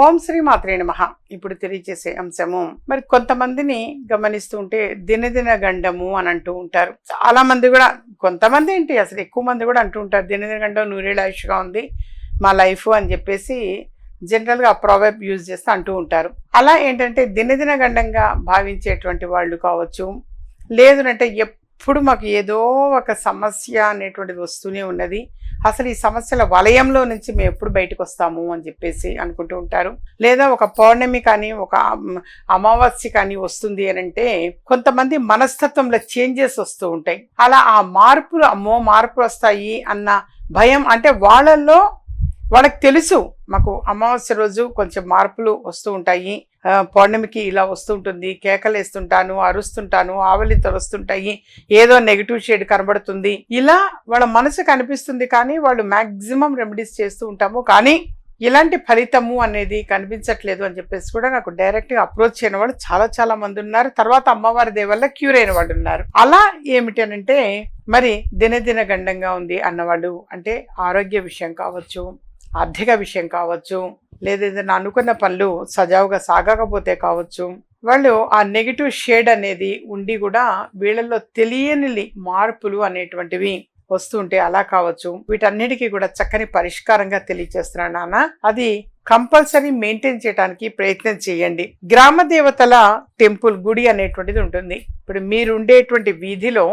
ఓం శ్రీ మాత్రే మహా ఇప్పుడు తెలియజేసే అంశము మరి కొంతమందిని గమనిస్తూ ఉంటే దినదిన గండము అని అంటూ ఉంటారు. చాలా మంది కూడా కొంతమంది ఏంటి అసలు ఎక్కువ మంది కూడా అంటూ ఉంటారు దినదిన గండం నూరేళ్ళ ఆయుష్గా ఉంది మా లైఫ్ అని చెప్పేసి జనరల్గా ప్రావెబ్ యూజ్ చేస్తూ అంటూ ఉంటారు. అలా ఏంటంటే దినదిన గండంగా భావించేటువంటి వాళ్ళు కావచ్చు లేదునంటే ఎప్పుడు మాకు ఏదో ఒక సమస్య అనేటువంటిది వస్తూనే ఉన్నది. అసలు ఈ సమస్యల వలయంలో నుంచి మేము ఎప్పుడు బయటకు వస్తాము అని చెప్పేసి అనుకుంటూ ఉంటారు. లేదా ఒక పౌర్ణమి కానీ ఒక అమావాస్య కానీ వస్తుంది అని అంటే కొంతమంది మనస్తత్వంలో చేంజెస్ వస్తూ ఉంటాయి. అలా ఆ మార్పులు అమ్మో మార్పులు వస్తాయి అన్న భయం అంటే వాళ్ళల్లో వాళ్ళకి తెలుసు. మాకు అమావాస్య రోజు కొంచెం మార్పులు వస్తూ ఉంటాయి. పౌర్ణమికి ఇలా వస్తుంటుంది కేకలేస్తుంటాను అరుస్తుంటాను ఆవలి వస్తుంటాయి ఏదో నెగిటివ్ షేడ్ కనబడుతుంది. ఇలా వాళ్ళ మనసు కనిపిస్తుంది కానీ వాళ్ళు మ్యాక్సిమం రెమెడీస్ చేస్తూ ఉంటాము. కానీ ఇలాంటి ఫలితము అనేది కనిపించట్లేదు అని చెప్పేసి కూడా నాకు డైరెక్ట్గా అప్రోచ్ అయిన వాళ్ళు చాలా చాలా మంది ఉన్నారు. తర్వాత అమ్మవారి దేవల్ల క్యూర్ అయిన వాళ్ళు ఉన్నారు. అలా ఏమిటి అని అంటే మరి దినదిన గండంగా ఉంది అన్నవాళ్ళు. అంటే ఆరోగ్య విషయం కావచ్చు ఆర్థిక విషయం కావచ్చు లేదా ఏదైనా అనుకున్న పనులు సజావుగా సాగకపోతే కావచ్చు. వాళ్ళు ఆ నెగిటివ్ షేడ్ అనేది ఉండి కూడా వీళ్ళల్లో తెలియని మార్పులు అనేటువంటివి వస్తుంటే అలా కావచ్చు. వీటన్నిటికీ కూడా చక్కని పరిష్కారంగా తెలియజేస్తున్నాను నాన్న. అది కంపల్సరీ మెయింటైన్ చేయడానికి ప్రయత్నం చేయండి. గ్రామ దేవతల టెంపుల్ గుడి అనేటువంటిది ఉంటుంది. ఇప్పుడు మీరు ఉండేటువంటి వీధిలో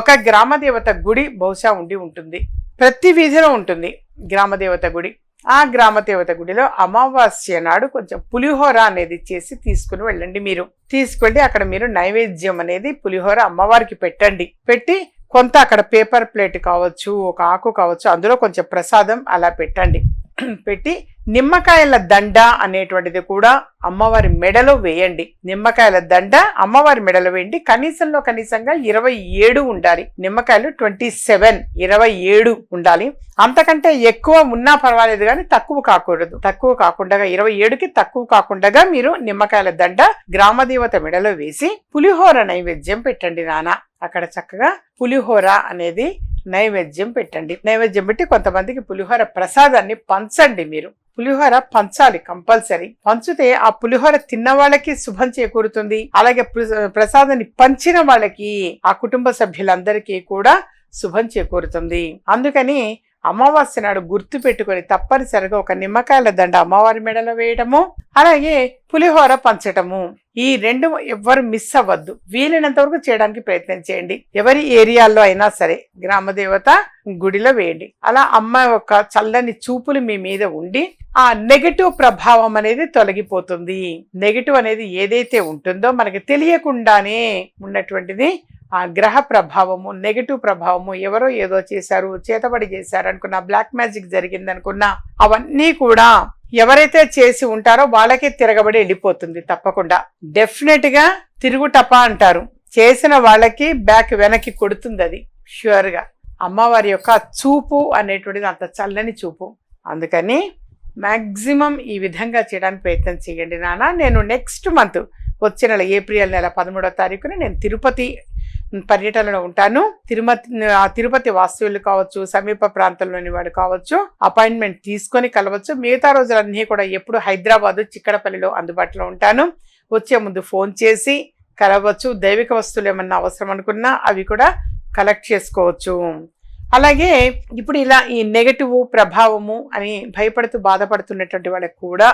ఒక గ్రామ దేవత గుడి బహుశా ఉండి ఉంటుంది. ప్రతి వీధిలో ఉంటుంది గ్రామ దేవత గుడి. ఆ గ్రామ దేవత గుడిలో అమావాస్య నాడు కొంచెం పులిహోర అనేది చేసి తీసుకుని వెళ్ళండి మీరు. తీసుకెళ్ళి అక్కడ మీరు నైవేద్యం అనేది పులిహోర అమ్మవారికి పెట్టండి. పెట్టి కొంత అక్కడ పేపర్ ప్లేట్ కావచ్చు ఒక ఆకు కావచ్చు అందులో కొంచెం ప్రసాదం అలా పెట్టండి. పెట్టి నిమ్మకాయల దండ అనేటువంటిది కూడా అమ్మవారి మెడలో వేయండి. నిమ్మకాయల దండ అమ్మవారి మెడలో వేయండి. కనీసంలో కనీసంగా ఇరవై ఏడు ఉండాలి. నిమ్మకాయలు ట్వంటీ సెవెన్ ఇరవై ఏడు ఉండాలి. అంతకంటే ఎక్కువ ఉన్నా పర్వాలేదు కానీ తక్కువ కాకూడదు. తక్కువ కాకుండా ఇరవై ఏడుకి తక్కువ కాకుండా మీరు నిమ్మకాయల దండ గ్రామదేవత మెడలో వేసి పులిహోర నైవేద్యం పెట్టండి నాన్న. అక్కడ చక్కగా పులిహోర అనేది నైవేద్యం పెట్టండి. నైవేద్యం పెట్టి కొంతమందికి పులిహోర ప్రసాదాన్ని పంచండి మీరు. పులిహోర పంచాలి కంపల్సరీ. పంచితే ఆ పులిహోర తిన్న వాళ్ళకి శుభం చేకూరుతుంది. అలాగే ప్రసాదాన్ని పంచిన వాళ్ళకి ఆ కుటుంబ సభ్యులందరికీ కూడా శుభం చేకూరుతుంది. అందుకని అమావాస్య నాడు గుర్తు పెట్టుకొని తప్పనిసరిగా ఒక నిమ్మకాయల దండ అమ్మవారి మెడలో వేయటము అలాగే పులిహోర పంచటము. ఈ రెండు ఎవ్వరు మిస్ అవ్వద్దు. వీలైనంత వరకు చేయడానికి ప్రయత్నం చేయండి. ఎవరి ఏరియాల్లో అయినా సరే గ్రామ దేవత గుడిలో వేయండి. అలా అమ్మ యొక్క చల్లని చూపులు మీ మీద ఉండి ఆ నెగటివ్ ప్రభావం అనేది తొలగిపోతుంది. నెగటివ్ అనేది ఏదైతే ఉంటుందో మనకి తెలియకుండానే ఉన్నటువంటిది ఆ గ్రహ ప్రభావము నెగటివ్ ప్రభావము ఎవరో ఏదో చేశారు చేతబడి చేశారు అనుకున్న బ్లాక్ మ్యాజిక్ జరిగింది అనుకున్నా అవన్నీ కూడా ఎవరైతే చేసి ఉంటారో వాళ్ళకే తిరగబడి వెళ్ళిపోతుంది తప్పకుండా. డెఫినెట్గా తిరుగుటప అంటారు. చేసిన వాళ్ళకి బ్యాక్ వెనక్కి కొడుతుంది అది ష్యూర్గా. అమ్మవారి యొక్క చూపు అనేటువంటిది అంత చల్లని చూపు. అందుకని మ్యాక్సిమం ఈ విధంగా చేయడానికి ప్రయత్నం చేయండి నాన్న. నేను నెక్స్ట్ మంత్ వచ్చే నెల ఏప్రిల్ నెల పదమూడో తారీఖున నేను తిరుపతి పర్యటనలో ఉంటాను. తిరుమతి తిరుపతి వాస్తువులు కావచ్చు సమీప ప్రాంతంలోని వాడు కావచ్చు అపాయింట్మెంట్ తీసుకొని కలవచ్చు. మిగతా రోజులన్నీ కూడా ఎప్పుడు హైదరాబాదు చిక్కడపల్లిలో అందుబాటులో ఉంటాను. వచ్చే ముందు ఫోన్ చేసి కలవచ్చు. దైవిక వస్తువులు ఏమన్నా అవసరం అనుకున్నా అవి కూడా కలెక్ట్ చేసుకోవచ్చు. అలాగే ఇప్పుడు ఇలా ఈ నెగటివ్ ప్రభావము అని భయపడుతూ బాధపడుతున్నటువంటి వాళ్ళకి కూడా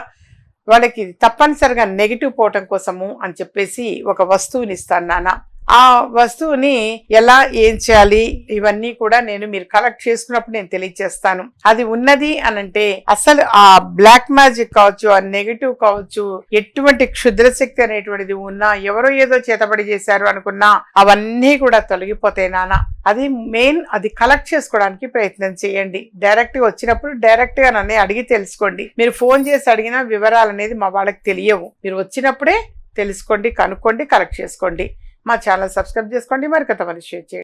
వాళ్ళకి తప్పనిసరిగా నెగిటివ్ పోవటం కోసము అని చెప్పేసి ఒక వస్తువుని ఇస్తాను నాన్న. ఆ వస్తువుని ఎలా ఏం చేయాలి? ఇవన్నీ కూడా నేను మీరు కలెక్ట్ చేసుకున్నప్పుడు నేను తెలియజేస్తాను అది ఉన్నది అని అంటే అసలు ఆ బ్లాక్ మ్యాజిక్ కావచ్చు ఆ నెగిటివ్ కావచ్చు ఎటువంటి క్షుద్రశక్తి అనేటువంటిది ఉన్నా ఎవరో ఏదో చేతబడి చేశారు అనుకున్నా అవన్నీ కూడా తొలగిపోతాయి నాన్న. అది మెయిన్ అది కలెక్ట్ చేసుకోవడానికి ప్రయత్నం చేయండి. డైరెక్ట్గా వచ్చినప్పుడు డైరెక్ట్గా నన్ను అడిగి తెలుసుకోండి. మీరు ఫోన్ చేసి అడిగిన వివరాలు అనేది మా వాళ్ళకి తెలియవు. మీరు వచ్చినప్పుడే తెలుసుకోండి కనుక్కోండి కలెక్ట్ చేసుకోండి. మా ఛానల్ సబ్స్క్రైబ్ చేసుకోండి మరి కొంతమంది షేర్ చేయండి.